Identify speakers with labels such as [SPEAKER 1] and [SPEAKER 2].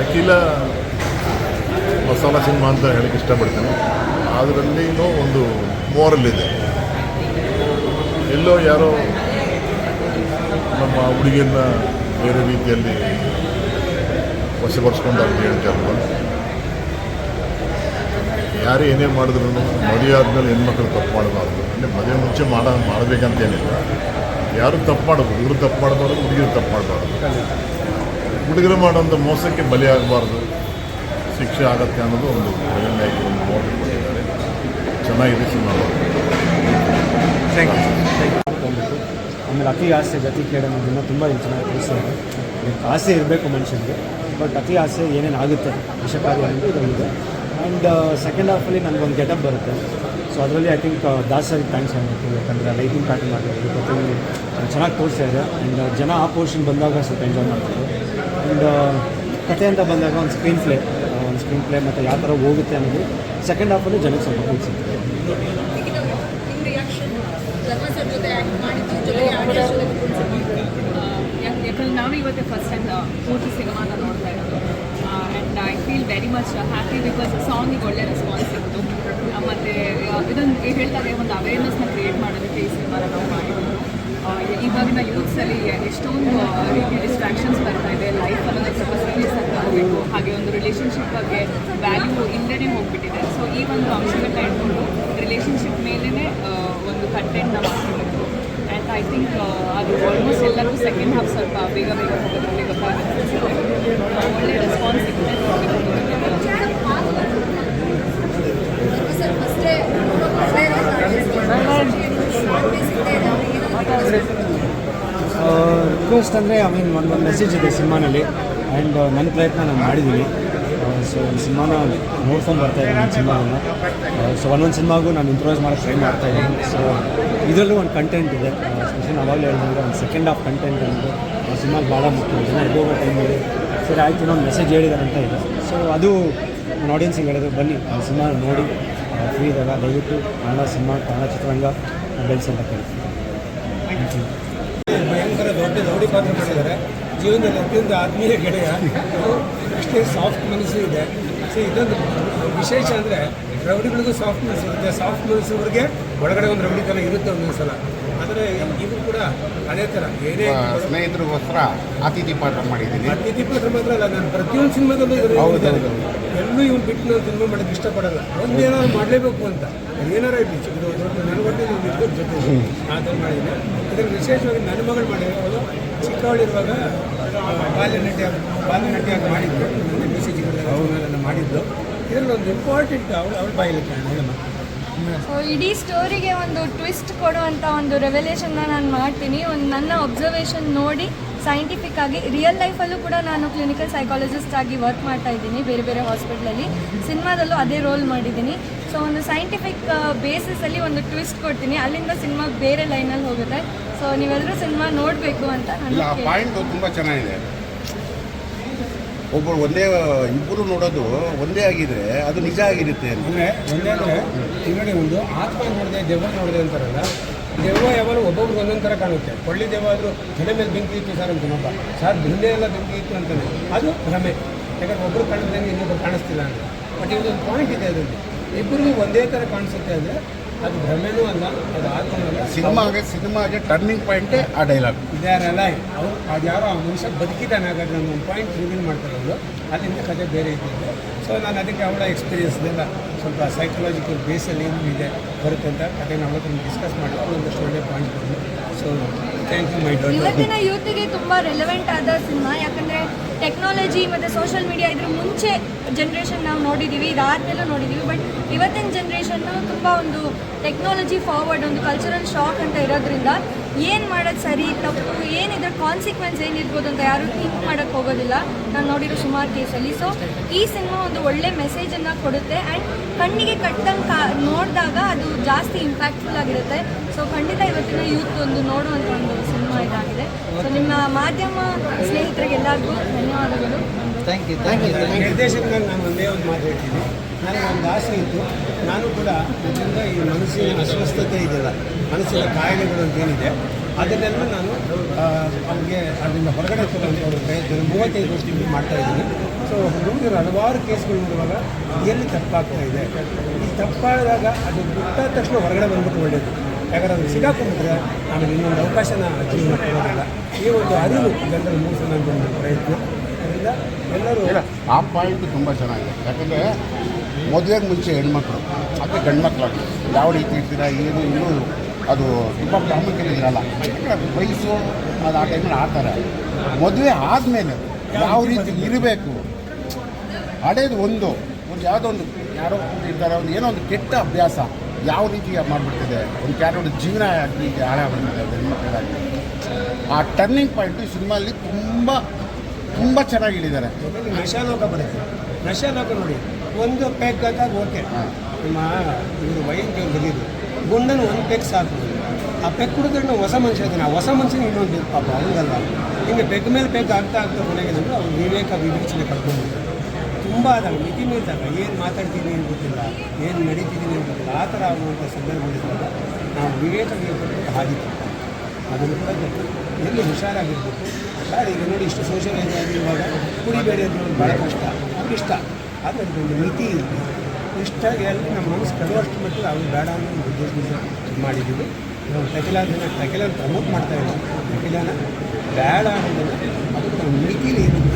[SPEAKER 1] ಟಕೀಲ masala cinema ಅಂತ ಹೇಳಕ್ಕೆ ಇಷ್ಟಪಡ್ತೀನಿ. ಅದರಲ್ಲಿನೂ ಒಂದು ಮೋರಲ್ ಇದೆ ಎಲ್ಲೋ ಯಾರೋ ನಮ್ಮ ಹುಡುಗಿಯನ್ನ ಬೇರೆ ರೀತಿಯಲ್ಲಿ ವಶಪಡಿಸ್ಕೊಂಡು ಅಂತ ಹೇಳ್ತಾರಲ್ಲ ಯಾರು ಏನೇ ಮಾಡಿದ್ರು ಮದುವೆ ಆದಮೇಲೆ ಹೆಣ್ಮಕ್ಳು ತಪ್ಪು ಮಾಡಬಾರ್ದು. ಅಂದರೆ ಮದುವೆ ಮುಂಚೆ ಮಾಡ ಮಾಡಬೇಕಂತೇನಿಲ್ಲ. ಯಾರು ತಪ್ಪು ಮಾಡಬಾರ್ದು, ಇವರು ತಪ್ಪು ಮಾಡಬಾರ್ದು ಹುಡುಗಿರು ತಪ್ಪು ಮಾಡಬಾರ್ದು. ಹುಡುಗರು ಮಾಡುವಂಥ ಮೋಸಕ್ಕೆ ಬಲಿಯಾಗಬಾರ್ದು. ಶಿಕ್ಷೆ ಆಗತ್ತೆ ಅನ್ನೋದು ಒಂದು ಒಳ್ಳೆಯ ಒಂದು ಮೋಟ ಕೊಟ್ಟಿದ್ದಾರೆ. ಚೆನ್ನಾಗಿದೆ ಸಿನಿಮಾ.
[SPEAKER 2] ಥ್ಯಾಂಕ್ ಯು ಆಮೇಲೆ ಅತಿ ಆಸೆ ಗತಿ ಕೇಳ ಅನ್ನೋದನ್ನ ತುಂಬ ಚೆನ್ನಾಗಿ ಇದಕ್ಕೆ ಆಸೆ ಇರಬೇಕು ಮನುಷ್ಯನಿಗೆ ಬಟ್ ಅತಿ ಆಸೆ ಏನೇನು ಆಗುತ್ತೆ ವಿಷಕಾರಿ ಅಂತ ಇದೆ ಆ್ಯಂಡ್ ಸೆಕೆಂಡ್ ಹಾಫಲ್ಲಿ ನನಗೊಂದು ಗೆಟಪ್ ಬರುತ್ತೆ. ಸೊ ಅದರಲ್ಲಿ ಐ ಥಿಂಕ್ ದಾಸರಿಗೆ ಥ್ಯಾಂಕ್ಸ್ ಆಗಬೇಕು ಯಾಕಂದರೆ ಲೈಟಿಂಗ್ ಪ್ಯಾಟರ್ನ್ ಆಗಿರೋದು ಪ್ರತಿಯೊಂದು ಚೆನ್ನಾಗಿ ತೋರಿಸ್ತಾ ಇದೆ. ಆ್ಯಂಡ್ ಜನ ಆ ಪೋರ್ಷನ್ ಬಂದಾಗ ಸ್ವಲ್ಪ ಎಂಜಾಯ್ ಮಾಡ್ತಾರೆ. ಆ್ಯಂಡ್ ಕತೆ ಅಂತ ಬಂದಾಗ ಒಂದು ಸ್ಕ್ರೀನ್ ಪ್ಲೇ ಒಂದು ಸ್ಕ್ರೀನ್ ಪ್ಲೇ ಮತ್ತು ಯಾವ ಥರ ಹೋಗುತ್ತೆ ಅನ್ನೋದು ಸೆಕೆಂಡ್ ಹಾಫಲ್ಲಿ ಜನಕ್ಕೆ ಸ್ವಲ್ಪ ತಿಳಿಸುತ್ತೆ
[SPEAKER 3] ನಿಮ್ಮ ರಿಯಾಕ್ಷನ್ ಧರ್ಮ ಸರ್ ಜೊತೆ ಆ್ಯಕ್ಟ್ ಮಾಡಿದ್ದು ಜೊತೆಗೆ ಆಡಿಯನ್ಸ್
[SPEAKER 4] ಯಾಕಂದ್ರೆ ನಾವು ಇವತ್ತೇ ಫಸ್ಟ್ ಟೈಮ್ ಪೂರ್ತಿ ಸಿನಿಮಾನ ನೋಡ್ತಾ ಇರೋದು. And I feel very much happy because ಸಾಂಗಿಗೆ ಒಳ್ಳೆ ರೆಸ್ಪಾನ್ಸ್ ಸಿಕ್ತು. ಮತ್ತು ಇದೊಂದು ಹೇಳ್ತಾರೆ ಒಂದು ಅವೇರ್ನೆಸ್ನ ಕ್ರಿಯೇಟ್ ಮಾಡೋದಕ್ಕೆ ಈ ಸಿನಿಮಾನ ನಾವು ಮಾಡಿರೋದು ಆ, ಇವಾಗಿನ ಯೂತ್ಸಲ್ಲಿ ಎಷ್ಟೊಂದು ರೀತಿ ಡಿಸ್ಟ್ರಾಕ್ಷನ್ಸ್ ಬರ್ತಾ ಇದೆ. ಲೈಫ್ ಅನ್ನೋದು ಸ್ವಲ್ಪ ಸೀರಿಯಸ್ ಆಗಿ ಆಗಬೇಕು. ಹಾಗೆ ಒಂದು ರಿಲೇಶನ್ಶಿಪ್ ಬಗ್ಗೆ ವ್ಯಾಲ್ಯೂ ಇಲ್ಲದೇ ಹೋಗ್ಬಿಟ್ಟಿದೆ. ಸೊ ಈ ಒಂದು ಅಂಶಗಳನ್ನ ಇಟ್ಕೊಂಡು ರಿಲೇಷನ್ಶಿಪ್ ಮೇಲೇ ಒಂದು ಕಂಟೆಂಟ್ನ ಮಾಡ್ಕೊಂಡಿದ್ದು ಆ್ಯಂಡ್ ಐ ಥಿಂಕ್ ಅದು ಆಲ್ಮೋಸ್ಟ್ ಎಲ್ಲರೂ ಸೆಕೆಂಡ್ ಹಾಫ್ ಸ್ವಲ್ಪ ಬೇಗ ಬೇಗ ಹೋಗೋದ್ರಲ್ಲಿ ಗೊತ್ತಾಗುತ್ತೆ. ಒಳ್ಳೆ ರೆಸ್ಪಾನ್ಸ್ ಸಿಗುತ್ತೆ
[SPEAKER 3] ಧರ್ಮ ಸರ್ ಫಸ್ಟೇ
[SPEAKER 2] ರಿಕ್ವೆಸ್ಟ್ ಅಂದರೆ ಐ ಮೀನ್ ಒಂದು ಮೆಸೇಜ್ ಇದೆ ಸಿನಿಮಾನಲ್ಲಿ. ಆ್ಯಂಡ್ ನನ್ನ ಪ್ರಯತ್ನ ನಾನು ಮಾಡಿದ್ದೀನಿ. ಸೊ ಒಂದು ಸಿನಿಮಾನ ನೋಡ್ಕೊಂಡು ಬರ್ತಾ ಇದ್ದೀನಿ ನನ್ನ ಸಿನಿಮಾವನ್ನು ಸೊ ಒಂದೊಂದು ಸಿನಿಮಾಗೂ ನಾನು ಇಂಪ್ರೂವೈಸ್ ಮಾಡೋಕ್ಕೆ ಟ್ರೈ ಮಾಡ್ತಾ ಇದ್ದೀನಿ. ಸೊ ಇದರಲ್ಲೂ ಒಂದು ಕಂಟೆಂಟ್ ಇದೆ. ಸ್ಪೆಷಲ್ ಅವಾಗಲೇ ಹೇಳಿದಂಗೆ ಒಂದು ಸೆಕೆಂಡ್ ಆಫ್ ಕಂಟೆಂಟ್ ಅಂದರೆ ಆ ಸಿನಿಮಾಗೆ ಭಾಳ ಮುಖ್ಯ. ಜನ ಎದ್ದೋಗೋ ಟೈಮಲ್ಲಿ ಸರಿ, ಆಯಿತು, ಇನ್ನೊಂದು ಮೆಸೇಜ್ ಹೇಳಿದ್ದಾರೆ ಅಂತ ಇದೆ. ಸೊ ಅದು ನನ್ನ ಆಡಿಯನ್ಸಿಗೆ ಹೇಳಿದ್ರು, ಬನ್ನಿ ಸಿನಿಮಾ ನೋಡಿ. ಫ್ರೀ ಇದಾಗ ದಯವಿಟ್ಟು ಕನ್ನಡ ಸಿನಿಮಾ, ಕನ್ನಡ ಚಿತ್ರರಂಗ ಬೆಳೆಸಿ ಅಂತ ಕೇಳ್ತೀನಿ. ಯು
[SPEAKER 5] ಭಯಂಕರ ದೊಡ್ಡ ದೌಡಿ ಪಾತ್ರ ಮಾಡಿದ್ದಾರೆ. ಜೀವನದಲ್ಲಿ ಅತ್ಯಂತ ಆತ್ಮೀಯ ಗೆಳೆಯ. ಅಷ್ಟೇ ಸಾಫ್ಟ್ ಮನಸ್ಸು ಇದೆ. ಸೊ ಇದೊಂದು ವಿಶೇಷ ಅಂದರೆ ರೌಡಿಗಳಿಗೂ ಸಾಫ್ಟ್ ಮನಸ್ಸು ಇರುತ್ತೆ ಸಾಫ್ಟ್ ಮನಸ್ಸವ್ರಿಗೆ ಒಳಗಡೆ ಒಂದು ರೌಡಿತನ ಇರುತ್ತೆ ಒಂದೊಂದು ಸಲ ಆದರೆ ಇದು ಕೂಡ ಅದೇ ಥರ ಏನೇ
[SPEAKER 6] ಸ್ನೇಹಿತರಿಗೋಸ್ಕರ ಅತಿಥಿ ಪಾಠ ಮಾಡಿದ್ದೀನಿ.
[SPEAKER 5] ಅತಿಥಿ ಪಾತ್ರ ಮಾತ್ರ ಅಲ್ಲ ನಾನು ಪ್ರತಿಯೊಂದು ಸಿನಿಮಾದಲ್ಲೂ ಇದನ್ನು
[SPEAKER 6] ಹೌದು,
[SPEAKER 5] ಎಲ್ಲೂ ಇವ್ನು ಬಿಟ್ಟು ನಾನು ಸಿನಿಮಾ ಮಾಡೋಕ್ಕೆ ಇಷ್ಟಪಡಲ್ಲ. ಒಂದು ಏನಾದ್ರು ಮಾಡಲೇಬೇಕು ಅಂತ. ಏನಾರ ಇರಲಿ ಚಿಕ್ಕದು ದೊಡ್ಡ ನನಗೊಟ್ಟೆ ನೀವು ನಿಂತ್ಕೊಂಡು ಜೊತೆ. ಆ ಥರ ಮಾಡಿದ್ದೀನಿ ಇದರಲ್ಲಿ ವಿಶೇಷವಾಗಿ ನನ್ನ ಮಗಳು ಮಾಡಿರೋದು ಚಿಕ್ಕವಳಿರುವಾಗ ಆ, ಬಾಲ್ಯ ನಟಿ ಬಾಲ್ಯ ನಟಿಯಾಗಿ ಮಾಡಿದ್ದು. ಮೆಸೇಜ್ಗಳೆಲ್ಲ ಮಾಡಿದ್ದು. ಇದರಲ್ಲಿ ಒಂದು ಇಂಪಾರ್ಟೆಂಟ್ ಅವಳು ಅವಳು ಬಾಯಲ್ಲಿ ಹೇಳಮ್ಮ.
[SPEAKER 7] ಸೊ ಇಡೀ ಸ್ಟೋರಿಗೆ ಒಂದು ಟ್ವಿಸ್ಟ್ ಕೊಡುವಂಥ ಒಂದು ರೆವಲ್ಯೂಷನ್ನ ನಾನು ಮಾಡ್ತೀನಿ. ಒಂದು ನನ್ನ ಒಬ್ಸರ್ವೇಷನ್ ನೋಡಿ ಸೈಂಟಿಫಿಕ್ ಆಗಿ ರಿಯಲ್ ಲೈಫಲ್ಲೂ ಕೂಡ ನಾನು ಕ್ಲಿನಿಕಲ್ ಸೈಕಾಲಜಿಸ್ಟ್ ಆಗಿ ವರ್ಕ್ ಮಾಡ್ತಾ ಇದ್ದೀನಿ ಬೇರೆ ಬೇರೆ ಹಾಸ್ಪಿಟ್ಲಲ್ಲಿ ಸಿನಿಮಾದಲ್ಲೂ ಅದೇ ರೋಲ್ ಮಾಡಿದ್ದೀನಿ. ಸೊ ಒಂದು ಸೈಂಟಿಫಿಕ್ ಬೇಸಿಸಲ್ಲಿ ಒಂದು ಟ್ವಿಸ್ಟ್ ಕೊಡ್ತೀನಿ. ಅಲ್ಲಿಂದ ಸಿನಿಮಾ ಬೇರೆ ಲೈನಲ್ಲಿ ಹೋಗುತ್ತೆ. ಸೊ ನೀವೆಲ್ಲರೂ ಸಿನಿಮಾ ನೋಡಬೇಕು ಅಂತ ನಾನು
[SPEAKER 6] ಪಾಯಿಂಟ್ ತುಂಬ ಚೆನ್ನಾಗಿದೆ. ಒಬ್ಬರು ಒಂದೇ ಇಬ್ಬರು ನೋಡೋದು ಒಂದೇ ಆಗಿದ್ರೆ ಅದು ನಿಜ ಆಗಿರುತ್ತೆ ಅಂತ.
[SPEAKER 5] ಅಂದರೆ ಒಂದೇ ಅಂದರೆ ಇನ್ನೊಂದು ಒಂದು, ಆತ್ಮ ನೋಡಿದೆ, ದೆವ್ವ ನೋಡಿದೆ ಅಂತಾರಲ್ಲ, ದೆವ್ವ ಯಾವಾಗಲೂ ಒಬ್ಬೊಬ್ರು ಒಂದೊಂದು ಥರ ಕಾಣುತ್ತೆ. ಕೊಳ್ಳಿ ದೆವ್ವ ಆದರೂ ತಲೆ ಮೇಲೆ ಬೆಂಕಿ ಇತ್ತು ಸರ್ ಅಂತಾನೊಬ್ಬ ಸರ್ ಹಿಂದೆ ಎಲ್ಲ ಬೆಂಕಿ ಇತ್ತು ಅಂತಾನೆ. ಅದು ಭ್ರಮೆ. ಯಾಕಂದ್ರೆ ಒಬ್ಬರು ಕಾಣಿಸ್ದಂಗೆ ಇನ್ನೊಬ್ರು ಕಾಣಿಸ್ತಿಲ್ಲ ಅಂತ ಬಟ್ ಇದೊಂದು ಪಾಯಿಂಟ್ ಇದೆ ಅದರಲ್ಲಿ. ಇಬ್ಬರಿಗೂ ಒಂದೇ ಥರ ಕಾಣಿಸುತ್ತೆ ಅಂದರೆ ಅದು ಭ್ರಮೆನೂ ಅಲ್ಲ ಅದು ಆತ್ಮನಲ್ಲ
[SPEAKER 6] ಸಿನಿಮಾಗೆ ಸಿನಿಮಾಗೆ ಟರ್ನಿಂಗ್ ಪಾಯಿಂಟೇ ಆ ಡೈಲಾಗ್
[SPEAKER 5] ಇದಾರಲ್ಲ ಅವ್ರು ಅದು ಯಾರೋ ಆ ಮನುಷ್ಯ ಬದುಕಿದ್ದಾನೆ ಹಾಗಾದ್ರೆ ನಾನು ಒಂದು ಪಾಯಿಂಟ್ ರಿವೀಲ್ ಮಾಡ್ತಾರೆ ಅವರು. ಅಲ್ಲಿಂದ ಕತೆ ಬೇರೆ ಇದ್ದಿದ್ದು ಸೊ ನಾನು ಅದಕ್ಕೆ ಅವಳ ಎಕ್ಸ್ಪೀರಿಯನ್ಸ್ನೆಲ್ಲ ಸ್ವಲ್ಪ ಸೈಕಲಾಜಿಕಲ್ ಬೇಸಲ್ಲಿ ಏನು ಇದೆ ಬರುತ್ತೆ ಅಂತ ಕತೆ ನಾವು ಡಿಸ್ಕಸ್ ಮಾಡಿ ಒಂದಷ್ಟು ಒಳ್ಳೆ point so thank you my ಡೋಟ್
[SPEAKER 7] ಇವತ್ತಿನ ಯೂತ್ಗೆ ತುಂಬ ರೆಲೆವೆಂಟ್ ಆದ ಸಿನಿಮಾ ಯಾಕಂದರೆ ಟೆಕ್ನಾಲಜಿ ಮತ್ತು ಸೋಷಿಯಲ್ ಮೀಡಿಯಾ ಇದ್ರ ಮುಂಚೆ ಜನ್ರೇಷನ್ ನಾವು ನೋಡಿದ್ದೀವಿ ಇದಾದ್ಮೇಲೂ ನೋಡಿದ್ದೀವಿ ಬಟ್ ಇವತ್ತಿನ ಜನ್ರೇಷನ್ನು ತುಂಬ ಒಂದು ಟೆಕ್ನಾಲಜಿ ಫಾರ್ವರ್ಡ್ ಒಂದು ಕಲ್ಚರಲ್ ಶಾಕ್ ಅಂತ ಇರೋದ್ರಿಂದ ಏನು ಮಾಡೋದು ಸರಿ, ತಪ್ಪು ಏನಿದ್ರೆ ಕಾನ್ಸಿಕ್ವೆನ್ಸ್ ಏನಿರ್ಬೋದು ಅಂತ ಯಾರು ಥಿಂಕ್ ಮಾಡೋಕ್ಕೆ ಹೋಗೋದಿಲ್ಲ. ನಾನು ನೋಡಿರೋ ಸುಮಾರು ಕೇಸಲ್ಲಿ ಸೊ ಈ ಸಿನಿಮಾ ಒಂದು ಒಳ್ಳೆ ಮೆಸೇಜನ್ನು ಕೊಡುತ್ತೆ ಆ್ಯಂಡ್ ಕಣ್ಣಿಗೆ ಕಟ್ಟಂಗೆ ಕಾ, ನೋಡಿದಾಗ ಅದು ಜಾಸ್ತಿ ಇಂಪ್ಯಾಕ್ಟ್ಫುಲ್ ಆಗಿರುತ್ತೆ. ಸೊ ಖಂಡಿತ ಇವತ್ತಿನ ಯೂತ್ ಒಂದು ನೋಡುವಂಥ ಒಂದು ಸಿನಿಮಾ ಇದಾಗಿದೆ. ಸೊ ನಿಮ್ಮ ಮಾಧ್ಯಮ ಸ್ನೇಹಿತರಿಗೆಲ್ಲರಿಗೂ ಧನ್ಯವಾದಗಳು.
[SPEAKER 5] ಥ್ಯಾಂಕ್ ಯು ಥ್ಯಾಂಕ್ ನಿರ್ದೇಶಕನಾಗಿ ನಾನು ಒಂದೇ ಒಂದು ಮಾತು ಹೇಳ್ತೀನಿ. ನನಗೆ ಒಂದು ಆಸೆ ಇತ್ತು. ನಾನು ಕೂಡ ಅದರಿಂದ ಈ ಮನಸ್ಸಿನ ಅಸ್ವಸ್ಥತೆ ಇದೆಯಲ್ಲ ಮನಸ್ಸಿನ ಕಾಯಿಲೆಗಳು ಅಂತ ಏನಿದೆ ಅದನ್ನೆಲ್ಲ ನಾನು ಅವ್ರಿಗೆ ಅದರಿಂದ ಹೊರಗಡೆ ತಗೊಂಡು ಅವ್ರ ಪ್ರಯತ್ನ ಮೂವತ್ತೈದು ವರ್ಷದಿಂದ ಮಾಡ್ತಾ ಇದ್ದೀನಿ. ಸೊ ಹುಡುಗರು ಹಲವಾರು ಕೇಸ್ಗಳು ನೋಡುವಾಗ ಎಲ್ಲಿ ತಪ್ಪಾಗ್ತಾ ಇದೆ. ಈ ತಪ್ಪಾದಾಗ ಅದು ಬಿಟ್ಟಾದ ತಕ್ಷಣ ಹೊರಗಡೆ ಬಂದ್ಬಿಟ್ಟು ಒಳ್ಳೆಯದು ಯಾಕಂದ್ರೆ ಅದು ಸಿಗಾಕೊಂಡಿದ್ರೆ ಆಮೇಲೆ ಇನ್ನೊಂದು ಅವಕಾಶನ ಜೀವನ ಕೊಡೋದಿಲ್ಲ. ಈ ಒಂದು ಅರಿವು ಜನರಲ್ಲಿ ಮೂಡಿಸೋದು ಪ್ರಯತ್ನ. ಅದರಿಂದ ಎಲ್ಲರೂ
[SPEAKER 6] ಆ ಪಾಯಿಂಟ್ ತುಂಬ ಚೆನ್ನಾಗಿದೆ. ಯಾಕಂದರೆ ಮದುವೆಗೆ ಮುಂಚೆ ಹೆಣ್ಮಕ್ಳು ಮತ್ತು ಗಂಡ್ಮಕ್ಳು ಯಾವ ರೀತಿ ಇರ್ತೀರಾ, ಏನು, ಇನ್ನೂ ಅದು ತುಂಬ ಪ್ರಾಮುಖ್ಯತೆ ಇರಲ್ಲ. ವಯಸ್ಸು, ಅದು ಆ ಟೈಮಲ್ಲಿ ಆಡ್ತಾರೆ ಮದುವೆ ಆದಮೇಲೆ ಯಾವ ರೀತಿ ಇರಬೇಕು? ಹಳೇದು ಒಂದು ಒಂದು ಯಾವುದೋ ಒಂದು ಯಾರೋ ಇರ್ತಾರೆ ಒಂದು ಏನೋ ಒಂದು ಕೆಟ್ಟ ಅಭ್ಯಾಸ. ಯಾವ ರೀತಿ ಮಾಡಿಬಿಡ್ತಿದೆ? ಒಂದು ಕ್ಯಾರೆಕ್ಟರ್ ಜೀವನ ರೀತಿ ಹಾಳಾಗ್ಬಿಡ್ತಿದೆ ಅದು ಹೆಣ್ಮಕ್ಳಿಗಾಗಲಿ ಆ ಟರ್ನಿಂಗ್ ಪಾಯಿಂಟು ಸಿನಿಮಾಲ್ಲಿ ತುಂಬ ತುಂಬ ಚೆನ್ನಾಗಿ ಹೇಳಿದ್ದಾರೆ.
[SPEAKER 5] ಜೊತೆಗೆ ನಶಾಲೋಕ ಬರುತ್ತೆ. ನಶಾಲೋಕ ನೋಡಿ. ಒಂದು ಪೆಗ್ ಅಂತ ಓಕೆ ನಿಮ್ಮ ಇವರು ವೈದ್ಯ ಬಂದಿದ್ದು ಗುಂಡನ ಒಂದು ಪೆಗ್ ಸಾಕು. ಆ ಪೆಗ್ ಕುಡಿದ್ರೆ ನಾವು ಹೊಸ ಮನುಷ್ಯ ಇದ್ದಾನೆ. ಆ ಹೊಸ ಮನುಷ್ಯನ ಇನ್ನೊಂದು ಪಾಪ ಹಂಗಲ್ಲ. ಹಿಂಗೆ ಪೆಗ್ ಮೇಲೆ ಪೆಗ್ ಆಗ್ತಾ ಆಗ್ತಾ ಕೊನೆಗೆ ಅವ್ರು ವಿವೇಕ ವಿವೇಚನೆ ಕಳ್ಕೊಂಡು ತುಂಬ ಆದಾಗ ಮಿತಿ ಮೀರಿದಾಗ ಏನು ಮಾತಾಡ್ತೀನಿ ಅಂತ ಗೊತ್ತಿಲ್ಲ, ಏನು ನಡೀತಿದ್ದೀನಿ ಅಂತ ಗೊತ್ತಿಲ್ಲ, ಆ ಥರ ಆಗುವಂಥ ಸಂದರ್ಭದಲ್ಲಿ ನಾವು ವಿವೇಕ ವಿವೇಕ ಹಾದಿ. ಅದನ್ನು ಕೂಡ. ಎಲ್ಲಿ ಹುಷಾರಾಗಿರ್ಬೇಕು. ಸರ್ ಈಗ ನೋಡಿ ಇಷ್ಟು ಸೋಷಿಯಲೈಸ್ ಆಗಿರುವಾಗ ಕುಡಿಬೇಡಿ ಹೇಳೋದು ಭಾಳ ಕಷ್ಟ. ಇಷ್ಟ. ಆದರೆ ಅದಕ್ಕೊಂದು ಮಿತಿ. ಇಷ್ಟ ಎಲ್ಲಿ ನಮ್ಮ ಮನಸ್ಸು ಕಡುವಷ್ಟು ಮಟ್ಟಿಗೆ ಅವ್ರು ಬೇಡ ಅನ್ನೋ ಒಂದು ಉದ್ದೇಶದಿಂದ ಮಾಡಿದ್ದೀವಿ. ನಾವು ತಕಿಲಾದನ್ನು ತಕಿಲನ್ನು ಪ್ರಮೋಟ್ ಮಾಡ್ತಾ ಇದ್ದೀವಿ. ಟಕಿಲಾನ ಬೇಡ ಅನ್ನೋದನ್ನು ಅದಕ್ಕೆ ಮಿತಿಲಿ ಇರೋದು